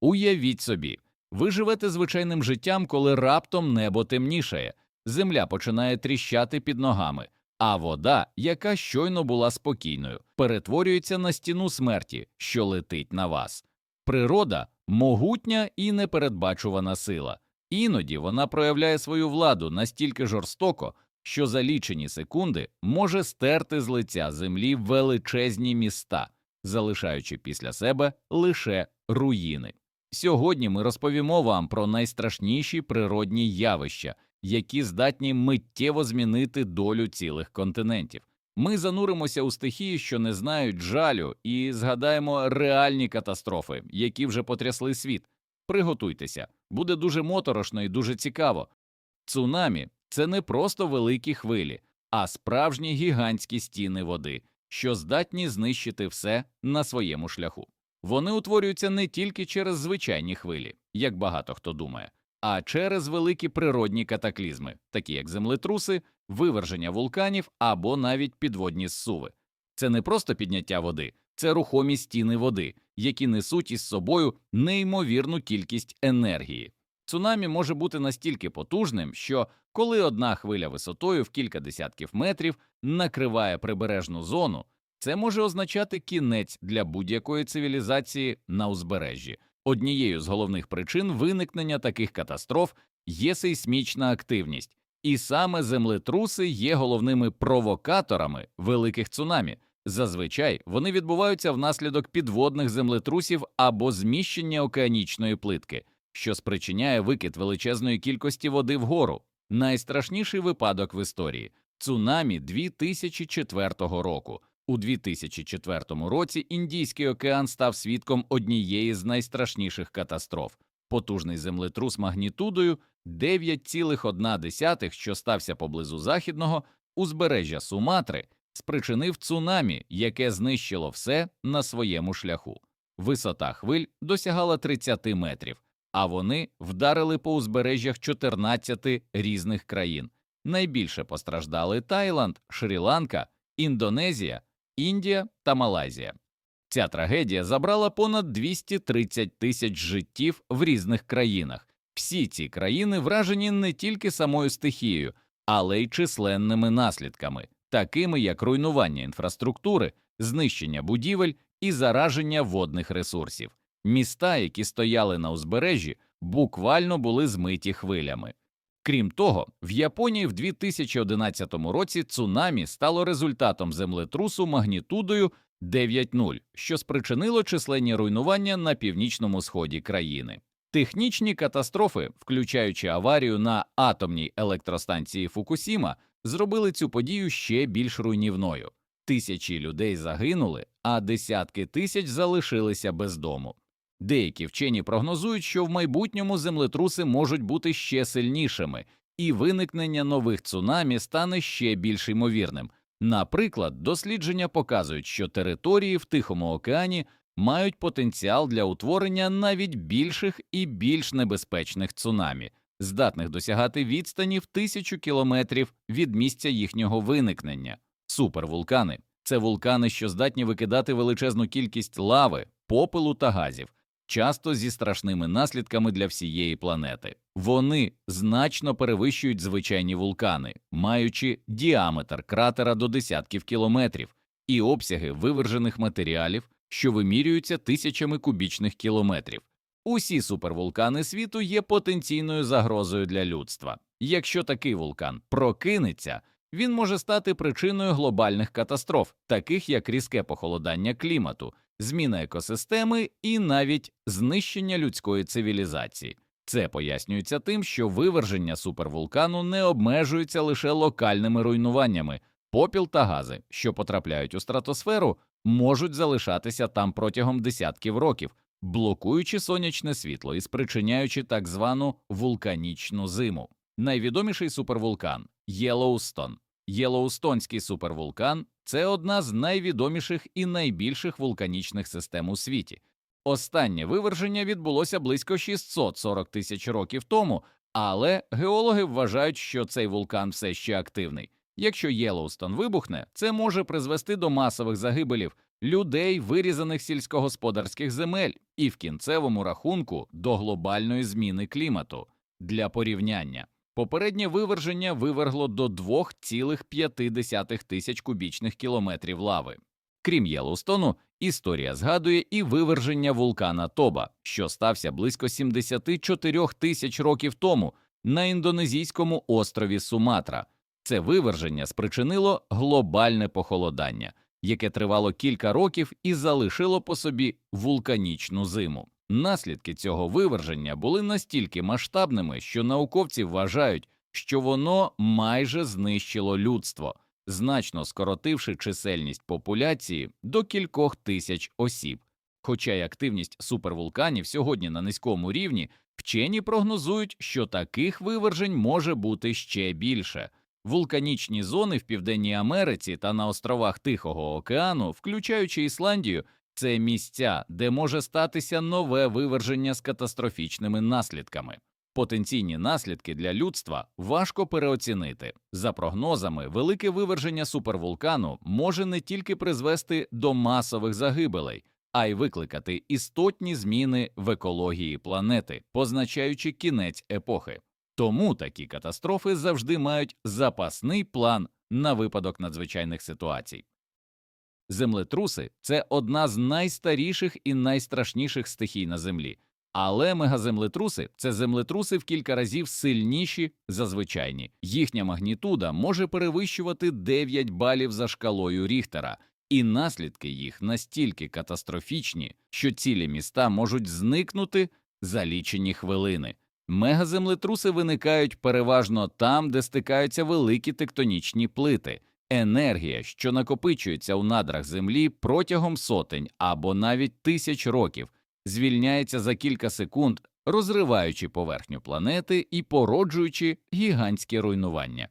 Уявіть собі, ви живете звичайним життям, коли раптом небо темнішає, земля починає тріщати під ногами, а вода, яка щойно була спокійною, перетворюється на стіну смерті, що летить на вас. Природа могутня і непередбачувана сила. Іноді вона проявляє свою владу настільки жорстоко, що за лічені секунди може стерти з лиця землі величезні міста, залишаючи після себе лише руїни. Сьогодні ми розповімо вам про найстрашніші природні явища, які здатні миттєво змінити долю цілих континентів. Ми зануримося у стихії, що не знають жалю, і згадаємо реальні катастрофи, які вже потрясли світ. Приготуйтеся, буде дуже моторошно і дуже цікаво. Цунамі це не просто великі хвилі, а справжні гігантські стіни води, що здатні знищити все на своєму шляху. Вони утворюються не тільки через звичайні хвилі, як багато хто думає, а через великі природні катаклізми, такі як землетруси, виверження вулканів або навіть підводні зсуви. Це не просто підняття води, це рухомі стіни води, які несуть із собою неймовірну кількість енергії. Цунамі може бути настільки потужним, що коли одна хвиля висотою в кілька десятків метрів накриває прибережну зону, це може означати кінець для будь-якої цивілізації на узбережжі. Однією з головних причин виникнення таких катастроф є сейсмічна активність, і саме землетруси є головними провокаторами великих цунамі. Зазвичай вони відбуваються внаслідок підводних землетрусів або зміщення океанічної плитки, що спричиняє викид величезної кількості води вгору. Найстрашніший випадок в історії цунамі 2004 року. У 2004 році Індійський океан став свідком однієї з найстрашніших катастроф. Потужний землетрус магнітудою 9,1, що стався поблизу західного узбережжя Суматри, спричинив цунамі, яке знищило все на своєму шляху. Висота хвиль досягала 30 метрів, а вони вдарили по узбережжях 14 різних країн. Найбільше постраждали Таїланд, Шрі-Ланка, Індонезія, Індія та Малайзія. Ця трагедія забрала понад 230 тисяч життів в різних країнах. Всі ці країни вражені не тільки самою стихією, але й численними наслідками, такими як руйнування інфраструктури, знищення будівель і зараження водних ресурсів. Міста, які стояли на узбережжі, буквально були змиті хвилями. Крім того, в Японії в 2011 році цунамі стало результатом землетрусу магнітудою 9,0, що спричинило численні руйнування на північному сході країни. Технічні катастрофи, включаючи аварію на атомній електростанції Фукусіма, зробили цю подію ще більш руйнівною. Тисячі людей загинули, а десятки тисяч залишилися без дому. Деякі вчені прогнозують, що в майбутньому землетруси можуть бути ще сильнішими, і виникнення нових цунамі стане ще більш ймовірним. Наприклад, дослідження показують, що території в Тихому океані мають потенціал для утворення навіть більших і більш небезпечних цунамі, здатних досягати відстані в тисячу кілометрів від місця їхнього виникнення. Супервулкани це вулкани, що здатні викидати величезну кількість лави, попелу та газів часто зі страшними наслідками для всієї планети. Вони значно перевищують звичайні вулкани, маючи діаметр кратера до десятків кілометрів і обсяги вивержених матеріалів, що вимірюються тисячами кубічних кілометрів. Усі супервулкани світу є потенційною загрозою для людства. Якщо такий вулкан прокинеться, він може стати причиною глобальних катастроф, таких як різке похолодання клімату, зміна екосистеми і навіть знищення людської цивілізації. Це пояснюється тим, що виверження супервулкану не обмежується лише локальними руйнуваннями, попіл та гази, що потрапляють у стратосферу, можуть залишатися там протягом десятків років, блокуючи сонячне світло і спричиняючи так звану вулканічну зиму. Найвідоміший супервулкан Єлоустон. Єлоустонський супервулкан це одна з найвідоміших і найбільших вулканічних систем у світі. Останнє виверження відбулося близько 640 тисяч років тому, але геологи вважають, що цей вулкан все ще активний. Якщо Єлоустон вибухне, це може призвести до масових загибелів, людей, вирізаних сільськогосподарських земель, і в кінцевому рахунку до глобальної зміни клімату. Для порівняння попереднє виверження вивергло до 2,5 тисяч кубічних кілометрів лави. Крім Єлоустону, історія згадує і виверження вулкана Тоба, що стався близько 74 тисяч років тому на індонезійському острові Суматра. Це виверження спричинило глобальне похолодання, яке тривало кілька років і залишило по собі вулканічну зиму. Наслідки цього виверження були настільки масштабними, що науковці вважають, що воно майже знищило людство, значно скоротивши чисельність популяції до кількох тисяч осіб. Хоча й активність супервулканів сьогодні на низькому рівні, вчені прогнозують, що таких вивержень може бути ще більше. Вулканічні зони в Південній Америці та на островах Тихого океану, включаючи Ісландію, це місця, де може статися нове виверження з катастрофічними наслідками. Потенційні наслідки для людства важко переоцінити. За прогнозами, велике виверження супервулкану може не тільки призвести до масових загибелей, а й викликати істотні зміни в екології планети, позначаючи кінець епохи. Тому такі катастрофи завжди мають запасний план на випадок надзвичайних ситуацій. Землетруси це одна з найстаріших і найстрашніших стихій на Землі, але мегаземлетруси це землетруси в кілька разів сильніші за звичайні. Їхня магнітуда може перевищувати 9 балів за шкалою Ріхтера, і наслідки їх настільки катастрофічні, що цілі міста можуть зникнути за лічені хвилини. Мегаземлетруси виникають переважно там, де стикаються великі тектонічні плити. Енергія, що накопичується у надрах Землі протягом сотень або навіть тисяч років, звільняється за кілька секунд, розриваючи поверхню планети і породжуючи гігантське руйнування.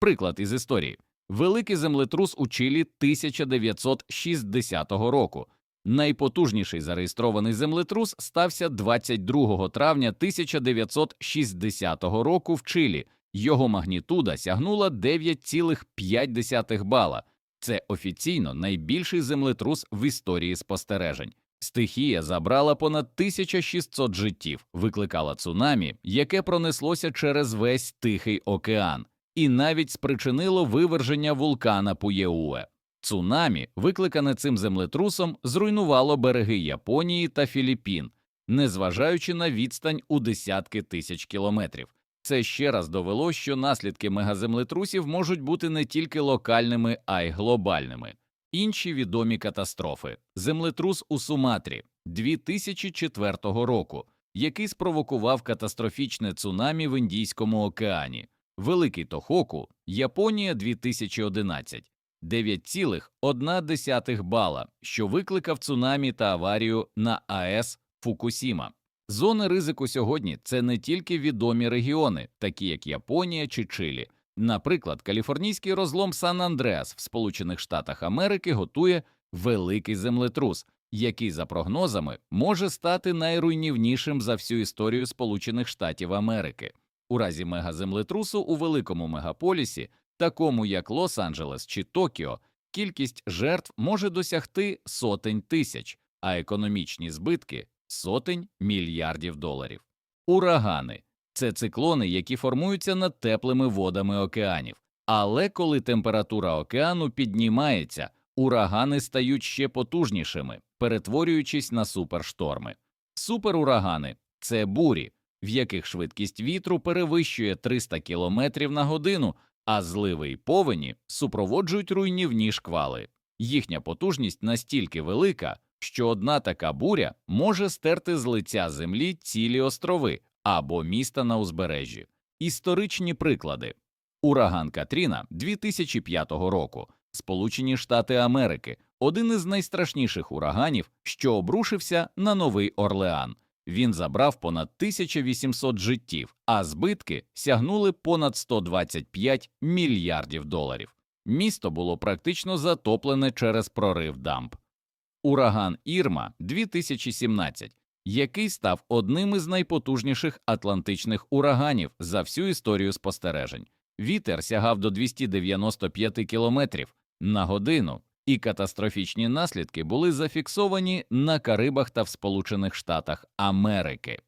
Приклад із історії: великий землетрус у Чилі 1960 року. Найпотужніший зареєстрований землетрус стався 22 травня 1960 року в Чилі. Його магнітуда сягнула 9,5 бала. Це офіційно найбільший землетрус в історії спостережень. Стихія забрала понад 1600 життів, викликала цунамі, яке пронеслося через весь Тихий океан, і навіть спричинило виверження вулкана Пуєуе. Цунамі, викликане цим землетрусом, зруйнувало береги Японії та Філіппін, незважаючи на відстань у десятки тисяч кілометрів. Це ще раз довело, що наслідки мегаземлетрусів можуть бути не тільки локальними, а й глобальними. Інші відомі катастрофи: землетрус у Суматрі 2004 року, який спровокував катастрофічне цунамі в Індійському океані, Великий Тохоку, Японія 2011, 9,1 бала, що викликав цунамі та аварію на АЕС Фукусіма. Зони ризику сьогодні це не тільки відомі регіони, такі як Японія чи Чилі. Наприклад, каліфорнійський розлом Сан Андреас в Сполучених Штатах Америки готує великий землетрус, який, за прогнозами, може стати найруйнівнішим за всю історію Сполучених Штатів Америки. У разі мегаземлетрусу у великому мегаполісі, такому як Лос-Анджелес чи Токіо, кількість жертв може досягти сотень тисяч, а економічні збитки сотень мільярдів доларів. Урагани це циклони, які формуються над теплими водами океанів. Але коли температура океану піднімається, урагани стають ще потужнішими, перетворюючись на супершторми. Суперурагани це бурі, в яких швидкість вітру перевищує 300 км на годину, а зливи й повені супроводжують руйнівні шквали. Їхня потужність настільки велика, що одна така буря може стерти з лиця землі цілі острови або міста на узбережжі. Історичні приклади ураган Катріна 2005 року, Сполучені Штати Америки, один із найстрашніших ураганів, що обрушився на Новий Орлеан. Він забрав понад 1800 життів, а збитки сягнули понад 125 мільярдів доларів. Місто було практично затоплене через прорив дамб. Ураган Ірма 2017, який став одним із найпотужніших атлантичних ураганів за всю історію спостережень. Вітер сягав до 295 км на годину, і катастрофічні наслідки були зафіксовані на Карибах та в Сполучених Штатах Америки.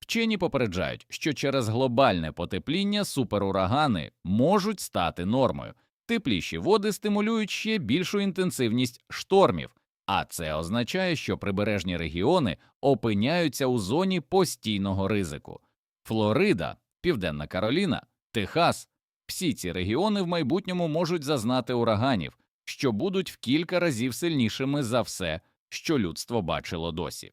Вчені попереджають, що через глобальне потепління суперурагани можуть стати нормою. Тепліші води стимулюють ще більшу інтенсивність штормів, а це означає, що прибережні регіони опиняються у зоні постійного ризику. Флорида, Південна Кароліна, Техас всі ці регіони в майбутньому можуть зазнати ураганів, що будуть в кілька разів сильнішими за все, що людство бачило досі.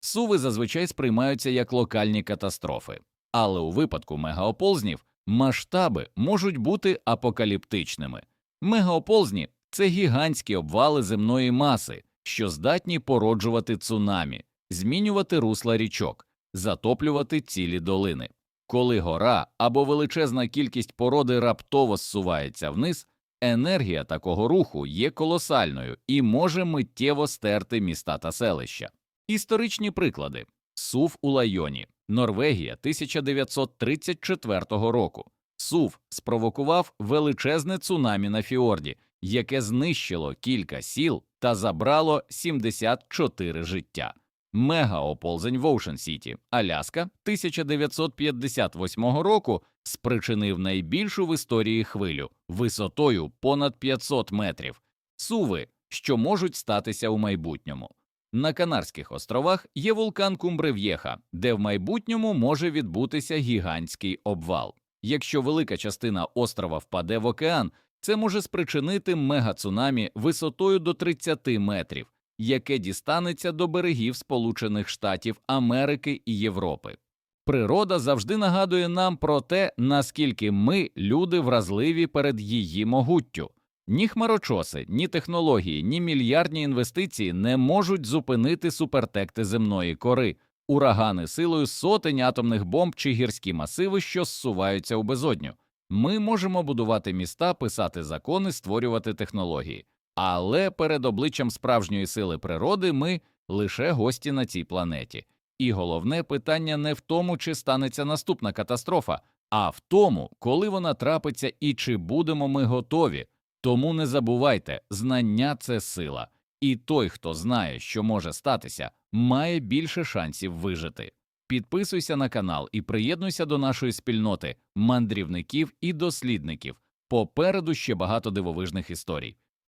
Суви зазвичай сприймаються як локальні катастрофи, але у випадку мегаоползнів масштаби можуть бути апокаліптичними. Мегаоползні це гігантські обвали земної маси, що здатні породжувати цунамі, змінювати русла річок, затоплювати цілі долини. Коли гора або величезна кількість породи раптово зсувається вниз, енергія такого руху є колосальною і може миттєво стерти міста та селища. Історичні приклади Сув у Лайоні, Норвегія 1934 року. Сув спровокував величезне цунамі на фіорді, яке знищило кілька сіл та забрало 74 життя. Мегаоползень в Оушен Сіті, Аляска 1958 року спричинив найбільшу в історії хвилю висотою понад 500 метрів, суви, що можуть статися у майбутньому. На Канарських островах є вулкан Кумбрев'єха, де в майбутньому може відбутися гігантський обвал. Якщо велика частина острова впаде в океан, це може спричинити мегацунамі висотою до 30 метрів, яке дістанеться до берегів Сполучених Штатів Америки і Європи. Природа завжди нагадує нам про те, наскільки ми, люди, вразливі перед її могуттю. Ні хмарочоси, ні технології, ні мільярдні інвестиції не можуть зупинити супертекти земної кори, урагани силою сотень атомних бомб чи гірські масиви, що зсуваються у безодню. Ми можемо будувати міста, писати закони, створювати технології, але перед обличчям справжньої сили природи ми лише гості на цій планеті. І головне питання не в тому, чи станеться наступна катастрофа, а в тому, коли вона трапиться і чи будемо ми готові. Тому не забувайте, знання це сила, і той, хто знає, що може статися, має більше шансів вижити. Підписуйся на канал і приєднуйся до нашої спільноти мандрівників і дослідників. Попереду ще багато дивовижних історій.